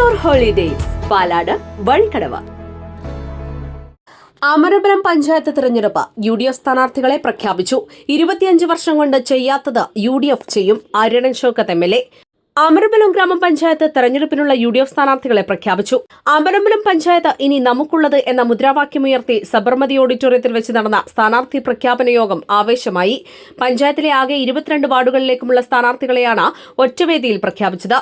Holidays Palad Vazhikkadavu Amarapuram panchayat തിരഞ്ഞെടുപ്പ് U D F സ്ഥാനാർത്ഥികളെ പ്രഖ്യാപിച്ചു. ഇരുപത്തിയഞ്ച് വർഷം കൊണ്ട് ചെയ്യാത്തത് യു ഡി എഫ് ചെയ്യും Arunan Shoukath M L A. Amarambalam grama panchayat തെരഞ്ഞെടുപ്പിനുള്ള യു ഡി എഫ് സ്ഥാനാർത്ഥികളെ പ്രഖ്യാപിച്ചു. അമരമ്പലം പഞ്ചായത്ത് ഇനി നമുക്കുള്ളത് എന്ന മുദ്രാവാക്യമുയർത്തി സബർമതി ഓഡിറ്റോറിയത്തിൽ വെച്ച് നടന്ന സ്ഥാനാർത്ഥി പ്രഖ്യാപന യോഗം ആവേശമായി. പഞ്ചായത്തിലെ ആകെ ഇരുപത്തിരണ്ട് വാർഡുകളിലേക്കുമുള്ള സ്ഥാനാർത്ഥികളെയാണ് ഒറ്റവേദിയിൽ പ്രഖ്യാപിച്ചത്.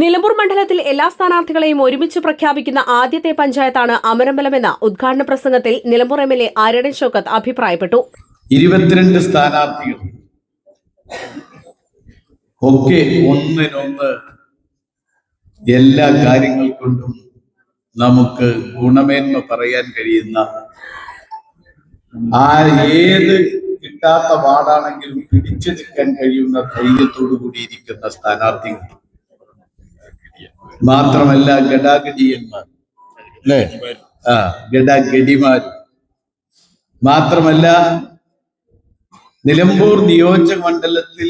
നിലമ്പൂർ മണ്ഡലത്തിൽ എല്ലാ സ്ഥാനാർത്ഥികളെയും ഒരുമിച്ച് പ്രഖ്യാപിക്കുന്ന ആദ്യത്തെ പഞ്ചായത്താണ് അമരമ്പലമെന്ന ഉദ്ഘാടന പ്രസംഗത്തിൽ Nilambur M L A Aradan Shoukath അഭിപ്രായപ്പെട്ടു. ഇരുപത്തിരണ്ട് സ്ഥാനാർത്ഥികൾ. ഒക്കെ ഒന്നിനൊന്ന് എല്ലാ കാര്യങ്ങൾ കൊണ്ടും നമുക്ക് ഗുണമേന്മ പറയാൻ കഴിയുന്ന ആ ഏത് കിട്ടാത്ത വാർഡാണെങ്കിലും പിടിച്ചു നിൽക്കാൻ കഴിയുന്ന ധൈര്യത്തോടു കൂടിയിരിക്കുന്ന സ്ഥാനാർത്ഥികൾ. മാത്രമല്ല ഗഡാഗഡിയന്മാർ. അല്ലേ? ആ ഗഡാഗഡിമാർ മാത്രമല്ല നിലമ്പൂർ നിയോജക മണ്ഡലത്തിൽ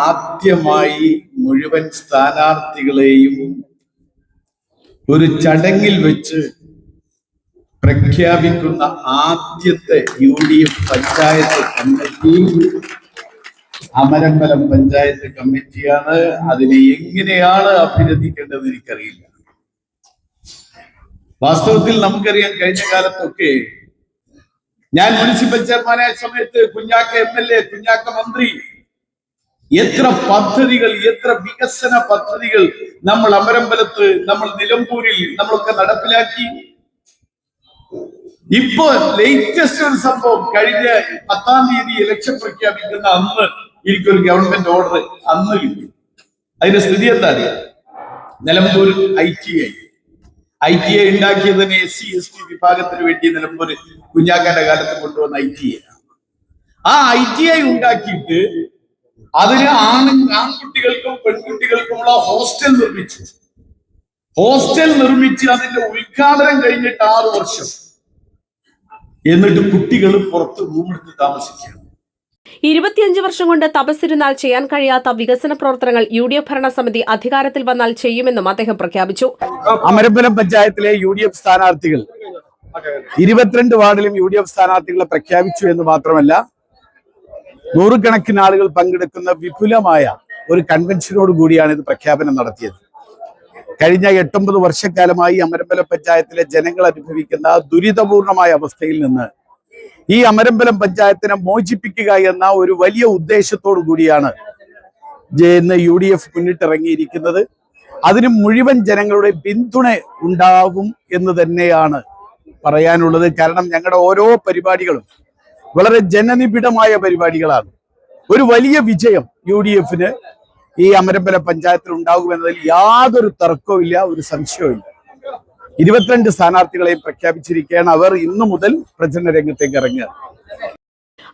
ആദ്യമായി മുഴുവൻ സ്ഥാനാർത്ഥികളെയും ഒരു ചടങ്ങിൽ വെച്ച് പ്രഖ്യാപിക്കുന്ന ആദ്യത്തെ U D F panchayat committee Amarambalam panchayat കമ്മിറ്റിയാണ് അതിനെ എങ്ങനെയാണ് അഭിനന്ദിക്കേണ്ടത് എനിക്കറിയില്ല. വാസ്തവത്തിൽ നമുക്കറിയാം കഴിഞ്ഞ കാലത്തൊക്കെ ഞാൻ മുനിസിപ്പൽ ചെയർമാനായ സമയത്ത് Kunjakka M L A Kunjakka മന്ത്രി എത്ര പദ്ധതികൾ എത്ര വികസന പദ്ധതികൾ നമ്മൾ അമരമ്പലത്ത് നമ്മൾ നിലമ്പൂരിൽ നമ്മളൊക്കെ നടപ്പിലാക്കി. ഇപ്പോ ലേറ്റസ്റ്റ് ഒരു സംഭവം കഴിഞ്ഞ പത്താം തീയതി ഇലക്ഷൻ പ്രഖ്യാപിക്കുന്ന അന്ന് എനിക്കൊരു ഗവൺമെന്റ് ഓർഡർ അന്ന് കിട്ടി. അതിന്റെ സ്ഥിതി എന്താ അറിയാം? Nilambur I T I I T I ഉണ്ടാക്കിയത് തന്നെ എസ് സി എസ് ടി വിഭാഗത്തിന് വേണ്ടി നിലമ്പൂർ കുഞ്ഞാക്കാന്റെ കാലത്ത് കൊണ്ടുവന്ന ഐ ടി ഐ ആ ഐ ടി ഐ ഉണ്ടാക്കിയിട്ട് അതിന് ആണ് ആൺകുട്ടികൾക്കും പെൺകുട്ടികൾക്കുമുള്ള ഹോസ്റ്റൽ നിർമ്മിച്ചു. ഹോസ്റ്റൽ നിർമ്മിച്ച് അതിന്റെ ഉദ്ഘാടനം കഴിഞ്ഞിട്ട് ആറു വർഷം. എന്നിട്ട് കുട്ടികൾ പുറത്ത് റൂമെടുത്ത് താമസിക്കുകയാണ്. ഇരുപത്തിയഞ്ച് വർഷം കൊണ്ട് തപസ്സിരുന്നാൽ ചെയ്യാൻ കഴിയാത്ത വികസന പ്രവർത്തനങ്ങൾ യു ഡി എഫ് ഭരണസമിതി അധികാരത്തിൽ വന്നാൽ ചെയ്യുമെന്നും അദ്ദേഹം പ്രഖ്യാപിച്ചു. അമരപുരം പഞ്ചായത്തിലെ യു ഡി എഫ് സ്ഥാനാർത്ഥികൾ ഇരുപത്തിരണ്ട് വാർഡിലും യു ഡി എഫ് സ്ഥാനാർത്ഥികളെ പ്രഖ്യാപിച്ചു എന്ന് മാത്രമല്ല നൂറുകണക്കിന് ആളുകൾ പങ്കെടുക്കുന്ന വിപുലമായ ഒരു കൺവെൻഷനോട് കൂടിയാണ് ഇത് പ്രഖ്യാപനം നടത്തിയത്. കഴിഞ്ഞ എട്ടൊമ്പത് വർഷക്കാലമായി അമരമ്പല പഞ്ചായത്തിലെ ജനങ്ങൾ അനുഭവിക്കുന്ന ദുരിതപൂർണമായ അവസ്ഥയിൽ നിന്ന് ഈ അമരമ്പലം പഞ്ചായത്തിനെ മോചിപ്പിക്കുക എന്ന ഒരു വലിയ ഉദ്ദേശത്തോടു കൂടിയാണ് ഇന്ന് യു ഡി എഫ് മുന്നിട്ടിറങ്ങിയിരിക്കുന്നത്. അതിന് മുഴുവൻ ജനങ്ങളുടെ പിന്തുണ ഉണ്ടാവും എന്ന് തന്നെയാണ് പറയാനുള്ളത്. കാരണം ഞങ്ങളുടെ ഓരോ പരിപാടികളും വളരെ ജനനിബിഡമായ പരിപാടികളാണ്. ഒരു വലിയ വിജയം യു ഡി എഫിന് ഈ അമരമ്പല പഞ്ചായത്തിൽ ഉണ്ടാകുമെന്നതിൽ യാതൊരു തർക്കവും ഇല്ല ഒരു സംശയവും ഇല്ല ഇരുപത്തിരണ്ട് സ്ഥാനാർത്ഥികളെയും പ്രഖ്യാപിച്ചിരിക്കുകയാണ് അവർ ഇന്നു മുതൽ പ്രചരണ രംഗത്തേക്ക് ഇറങ്ങുക.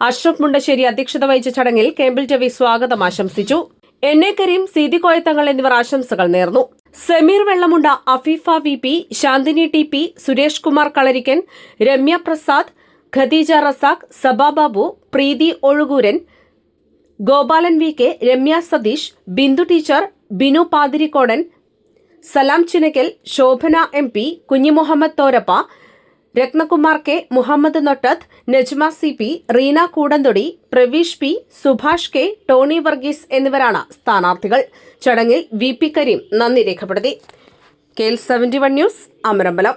അഷ്റഫ് മുണ്ടശ്ശേരി അധ്യക്ഷത വഹിച്ച ചടങ്ങിൽ കേമ്പിൾ രവി സ്വാഗതം ആശംസിച്ചു. എൻ എ കരീം സീതി കോയത്തങ്ങൾ എന്നിവർ ആശംസകൾ നേർന്നു. Sameer Vellamunda Afeefa V P Shanthini T P Suresh Kumar Kalarikkan Ramya Prasad Khadeeja Razak Sababu Preethi Ozhukooran Gopalan V K Ramya Satheesh Bindu teacher Binu Pathirikkodan Salam Chinakkal Shobhana M P Kunhimuhammed Thorappa Ratnakumar K Muhammed Nottath Najma C P Reena Koodanthodi Praveesh P Subhash K Tony Varghese എന്നിവരാണ് സ്ഥാനാർത്ഥികൾ. ചടങ്ങിൽ V P Kareem നന്ദി രേഖപ്പെടുത്തി. K L seventy one news Amarambalam.